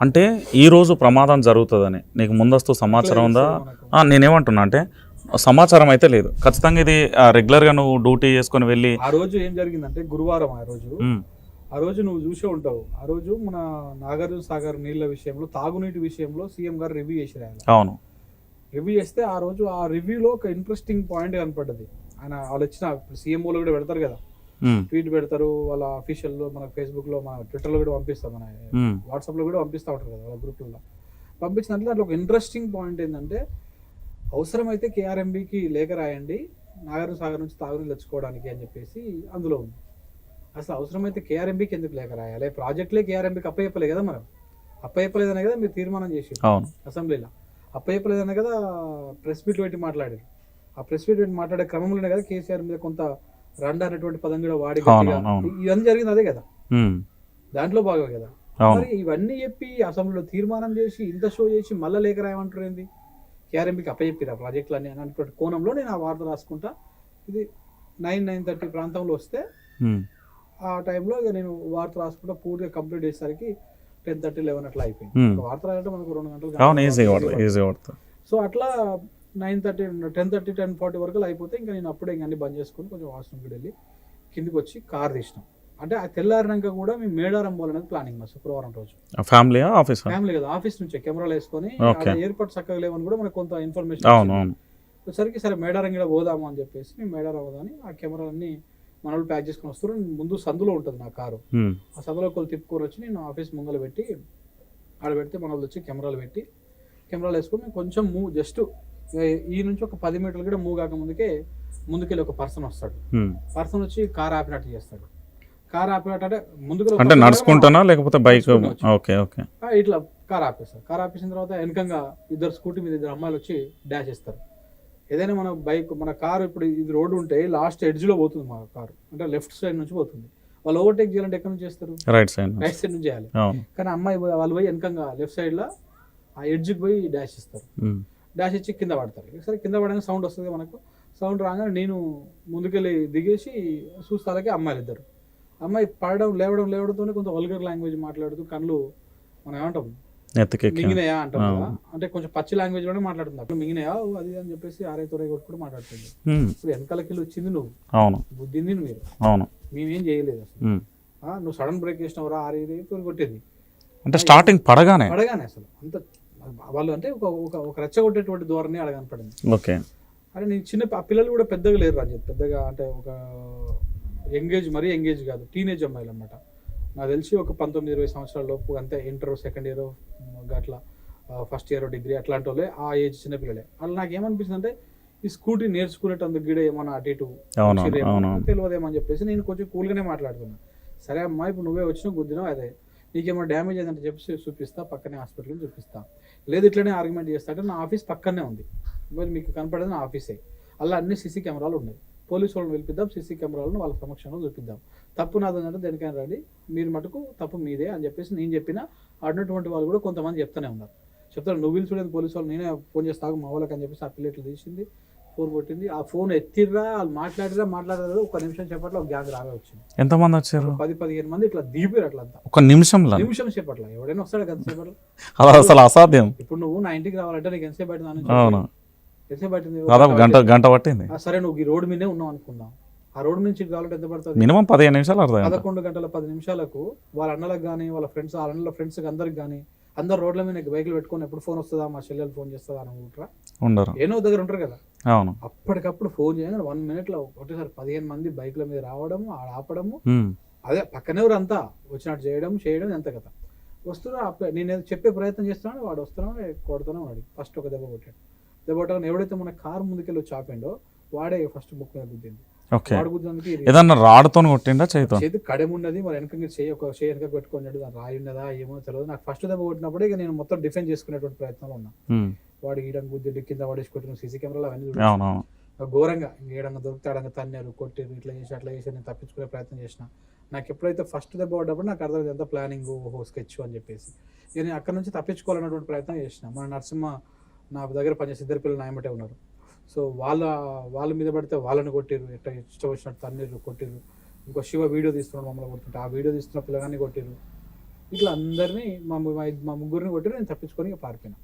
అంటే ఈ రోజు ప్రమాదం జరుగుతుందని. నీకు ముందస్తు సమాచారం ఉందా? నేనేమంటున్నా అంటే సమాచారం అయితే లేదు. ఖచ్చితంగా ఇది రెగ్యులర్గా నువ్వు డ్యూటీ చేసుకొని వెళ్ళి ఆ రోజు ఏం జరిగిందంటే గురువారం ఆ రోజు. ఆ రోజు నువ్వు చూసే ఉంటావు. ఆ రోజు మన నాగార్జున సాగర్ నీళ్ళ విషయంలో తాగునీటి విషయంలో సీఎం గారు రివ్యూ చేసిరు ఆయన. అవును. రివ్యూ చేస్తే ఆ రోజు ఆ రివ్యూలో ఒక ఇంట్రెస్టింగ్ పాయింట్ కనపడ్డది. ఆయన వాళ్ళు వచ్చిన సీఎంఓలు కూడా పెడతారు కదా. ట్వీట్ పెడతారు వాళ్ళ అఫీషియల్లో మన ఫేస్బుక్లో మన ట్విట్టర్లో కూడా పంపిస్తాం మన వాట్సాప్లో కూడా పంపిస్తూ ఉంటారు కదా వాళ్ళ గ్రూప్లలో పంపించిన దాంట్లో దాంట్లో ఒక ఇంట్రెస్టింగ్ పాయింట్ ఏంటంటే అవసరమైతే కేఆర్ఎంబికి లేఖ రాయండి నాగార్జున సాగర్ నుంచి తాగునీళ్ళు తెచ్చుకోవడానికి అని చెప్పేసి అందులో ఉంది. అసలు అవసరమైతే కేఆర్ఎంబికి ఎందుకు లేఖ రాయాలి? ప్రాజెక్టులే కేఆర్ఎంబికి అప్పయ్యప్పలే కదా మనం. అప్పయ్యప్పలేదనే కదా మీరు తీర్మానం చేసి అసెంబ్లీలో. అప్పయ్యప్పలేదనే కదా ప్రెస్ మీట్ పెట్టి మాట్లాడారు ఆ ప్రెస్ మీట్ పెట్టి మాట్లాడే క్రమంలోనే కదా కేసీఆర్ మీద కొంత రండ అనేటువంటి పదం కూడా వాడి. ఇవన్నీ జరిగింది అదే కదా. దాంట్లో భాగమే కదా. మరి ఇవన్నీ చెప్పి అసెంబ్లీలో తీర్మానం చేసి ఇంత షో చేసి మళ్ళీ లేఖ రాయమంటారు ఏంది? కేఆర్ఎంపీకి అప్పచెప్పిరా ప్రాజెక్టులు అని అనేటువంటి కోణంలో నేను ఆ వార్త రాసుకుంటా. ఇది నైన్ నైన్ థర్టీ ప్రాంతంలో వస్తే ఆ టైంలో ఇక నేను వార్త రాసుకుంటా పూర్తిగా కంప్లీట్ చేసేసరికి టెన్ థర్టీ లెవెన్ అట్లా అయిపోయింది. వార్త రాయడం మనకు రెండు గంటలు సో అట్లా nine thirty ten thirty ten forty వరకు అయిపోతే ఇంకా నేను అప్పుడే ఇంక అన్ని బంద్ చేసుకొని కొంచెం వాష్రూమ్కి వెళ్ళి కిందికి వచ్చి కార్ తీసినాం. అంటే ఆ తెల్లారినాక కూడా మేము మేడారం పోవాలనేది ప్లానింగ్ మా శుక్రవారం రోజు. ఫ్యామిలీయా ఆఫీసా ఫ్యామిలీ కదా ఆఫీస్ నుంచే కెమెరాలు వేసుకొని. ఎయిర్పోర్ట్ చక్కగా లేవని కూడా మనకు కొంత ఇన్ఫర్మేషన్ వచ్చేసరికి సరే మేడారం కూడా పోదాము అని చెప్పేసి మేము మేడారం పోదామని ఆ కెమెరాలన్నీ మన వాళ్ళు ప్యాక్ చేసుకొని వస్తారు. ముందు సందులో ఉంటుంది నా కారు. ఆ సందులో కొలు తిప్పుకొని వచ్చి నేను ఆఫీస్ ముంగల పెట్టి ఆడ పెడితే మన వాళ్ళు వచ్చి కెమెరాలు పెట్టి కెమెరాలు వేసుకొని కొంచెం మూవ్ జస్ట్ ఈ నుంచి ఒక పది మీటర్లు కూడా మూవ్ కాక ముందుకే ముందుకెళ్ళి ఒక పర్సన్ వస్తాడు. పర్సన్ వచ్చి కార్ ఆపినట్టు చేస్తాడు. కార్ ఆపినట్టు అంటే ముందుకు అంటే నడుచుకుంటానా లేకపోతే బైక్. Okay okay. ఇట్లా కార్ ఆపేస్తారు. కార్ ఆపేసిన తర్వాత వెనకంగా ఇద్దరు స్కూటీ మీద ఇద్దరు అమ్మాయిలు వచ్చి డాష్ ఇస్తారు ఏదైనా మన బైక్ మన కారు ఇప్పుడు ఇది రోడ్డు ఉంటే లాస్ట్ ఎడ్జ్లో పోతుంది మా కారు. అంటే లెఫ్ట్ సైడ్ నుంచి పోతుంది. వాళ్ళు ఓవర్టేక్ చేయాలంటే ఎక్కడి నుంచి చేస్తారు? రైట్ సైడ్ రైట్ సైడ్ నుంచి చేయాలి. కానీ అమ్మాయి వాళ్ళు పోయి వెనకంగా లెఫ్ట్ సైడ్లో ఆ ఎడ్జ్కి పోయి డాష్ ఇస్తారు డాష్ ఇచ్చి కింద పడతారు. సరే కింద పడగానే సౌండ్ వస్తుంది మనకు. సౌండ్ రాగానే నేను ముందుకెళ్ళి దిగేసి చూస్తాలకే అమ్మాయిలు ఇద్దరు. అమ్మాయి పడడం లేవడం లేవడంతోనే కొంత వల్గర్ లాంగ్వేజ్ మాట్లాడుతూ కళ్ళు మనం ఏమంటాం? మింగినాయా అంటాం అంటే కొంచెం పచ్చి లాంగ్వేజ్లోనే మాట్లాడుతుంది. అప్పుడు మింగినాయా? అది అని చెప్పేసి ఆరే తొరే కొట్టుకుంటూ మాట్లాడుతుంది. ఇప్పుడు వెనకాలకి వచ్చింది నువ్వు. అవును. బుద్ధింది మీరు అవును. మేమేం చేయలేదు అసలు. నువ్వు సడన్ బ్రేక్ చేసినావు రా ఆరే కొట్టేది. అంటే స్టార్టింగ్ పడగానే. అడగానే అసలు. అంత వాళ్ళు అంటే ఒక ఒక ఒక రెచ్చగొట్టేటువంటి ధోరణి అడగ కనపడింది. ఓకే. అరే నేను చిన్న పిల్లలు కూడా పెద్దగా లేరు అని చెప్పి పెద్దగా అంటే ఒక ఎంగేజ్ మరీ ఎంగేజ్ కాదు టీనేజ్ అమ్మాయిలు అనమాట నాకు తెలిసి ఒక పంతొమ్మిది ఇరవై సంవత్సరాల లోపు అంతే ఇంటర్ సెకండ్ ఇయర్ అట్లా ఫస్ట్ ఇయర్ డిగ్రీ అట్లాంటి వాళ్ళే ఆ ఏజ్ చిన్న పిల్లలే. అలా నాకు ఏమనిపిస్తుంది అంటే ఈ స్కూటీ నేర్చుకునేటందుకు గిడ ఏమన్నా అటు ఇటు తెలియదేమని చెప్పేసి నేను కొంచెం కూల్గానే మాట్లాడుతున్నా. సరే అమ్మా ఇప్పుడు నువ్వే వచ్చినావు గుద్దినావు అదే. నీకేమైనా డ్యామేజ్ అయిందంటే చెప్పి చూపిస్తా పక్కనే హాస్పిటల్ చూపిస్తా. లేదు ఇట్లనే ఆర్గ్యుమెంట్ చేస్తా అంటే నా ఆఫీస్ పక్కనే ఉంది. మరి మీకు కనపడేది నా ఆఫీసే. అలా అన్ని సీసీ కెమెరాలు ఉన్నాయి. పోలీసు వాళ్ళని పిలిపిద్దాం సీసీ కెమెరాలను వాళ్ళ సమక్షంలో చూపిద్దాం. తప్పు నాది అంటే దేనికైనా రండి. మీరు మటుకు తప్పు మీదే అని చెప్పేసి నేను చెప్పిన అడినటువంటి వాళ్ళు కూడా కొంతమంది చెప్తూనే ఉన్నారు. చెప్తారు నువ్వు పిలుచుడేది పోలీసు వాళ్ళు నేనే ఫోన్ చేస్తాను మా వాళ్ళకి అని చెప్పేసి ఆ పిల్లట్లు తీసింది. ఫోన్ కొట్టింది. ఆ ఫోన్ ఎత్తిర్రా వాళ్ళు మాట్లాడిరా మాట్లాడారు ఒక నిమిషం సేపట్లో ఒక గ్యాంగ్ రాగా వచ్చింది. ఎంతమంది వచ్చారు? పది పదిహేను మంది ఇట్లా దీపారు అట్లా అంతా. ఒక నిమిషంలో? నిమిషం సేపట్లో. ఎవడైనా వస్తాడు కదా సేపట్లో? అలా అసలు అసాధ్యం. ఇప్పుడు నువ్వు నా ఇంటికి రావాలంటే నీకు ఎంతసేపు పట్టింది అవును. ఎంతసేపు పట్టింది? దాదాపు గంట గంట పట్టింది. సరే నువ్వు ఈ రోడ్డు మీదే ఉన్నావు అనుకుందాం. ఆ రోడ్డు నుంచి కావాలంటే ఎంత పడుతుంది? మినిమం పదిహేను నిమిషాలు. పదకొండు గంటల పది నిమిషాలకు వాళ్ళ అన్నలకు కానీ వాళ్ళ ఫ్రెండ్స్ వాళ్ళ అన్నల ఫ్రెండ్స్ అందరికి కానీ అందరు రోడ్ల మీద బైక్లు పెట్టుకొని ఎప్పుడు ఫోన్ వస్తుందా? మా చెల్లెలు ఫోన్ చేస్తుందా అని అనుకుంటారా? ఉండరు. ఏనో దగ్గర ఉంటారు కదా? అవును. అప్పటికప్పుడు ఫోన్ చేయగానే వన్ మినిట్లో ఒకటేసారి పదిహేను మంది బైక్ల మీద రావడము ఆడ ఆపడము. అదే పక్కనే అంతా వచ్చినట్టు చేయడం చేయడం ఎంత కదా. వస్తున్నా నేను చెప్పే ప్రయత్నం చేస్తున్నాను వాడు వస్తున్నాడు కొడుతూనే వాడు ఫస్ట్ ఒక దెబ్బ కొట్టాడు. దెబ్బ కొట్టగానే ఎవడైతే మన కారు ముందుకెళ్ళి వచ్చి ఆపిండో వాడే ఫస్ట్ బుక్ మీద గుద్దింది. ఓకే. ఏదన్నా రాడుతో కొట్టిండా చేతితో చేతి కడెమున్నది మరి వెనక చేయి ఒక చేయి వెనక పెట్టుకున్నాడు రాయి ఉన్నదా ఏమో తెలియదు నాకు ఫస్ట్ దెబ్బ కొట్టినప్పుడే ఇక నేను మొత్తం డిఫెండ్ చేసుకునేటువంటి ప్రయత్నంలో ఉన్నా. వాడు ఈడం గుద్ది కింద పడేసి కొట్టిన సీసీ కెమెరాలు అవన్నీ ఘోరంగా ఏడంగా దొరికితే ఆడంగా తన్నారు కొట్టిరు ఇట్లా చేసి అట్లా చేసి నేను తప్పించుకునే ప్రయత్నం చేసిన. నాకు ఎప్పుడైతే ఫస్ట్ దెబ్బ పడ్డప్పుడు నాకు అర్థమైంది ఎంత ప్లానింగ్ ఓహో స్కెచ్ అని చెప్పేసి. ఇక నేను అక్కడ నుంచి తప్పించుకోవాలన్నటువంటి ప్రయత్నం చేసిన. మన నరసింహ నా దగ్గర పనిచేసే ఇద్దరు పిల్లలు నాయమటే ఉన్నారు. సో వాళ్ళ వాళ్ళ మీద పడితే వాళ్ళని కొట్టిరు ఎట్ట ఇష్టం వచ్చినట్టు తన్నీరు కొట్టిరు ఇంకో శివ వీడియో తీస్తున్నాడు మమ్మల్ని కొడుతుంటే. ఆ వీడియో తీస్తున్న పిల్లగాన్ని కొట్టిరు ఇట్లా అందరినీ మా మా ముగ్గురిని కొట్టిరు నేను తప్పించుకొని పారిపోయినా.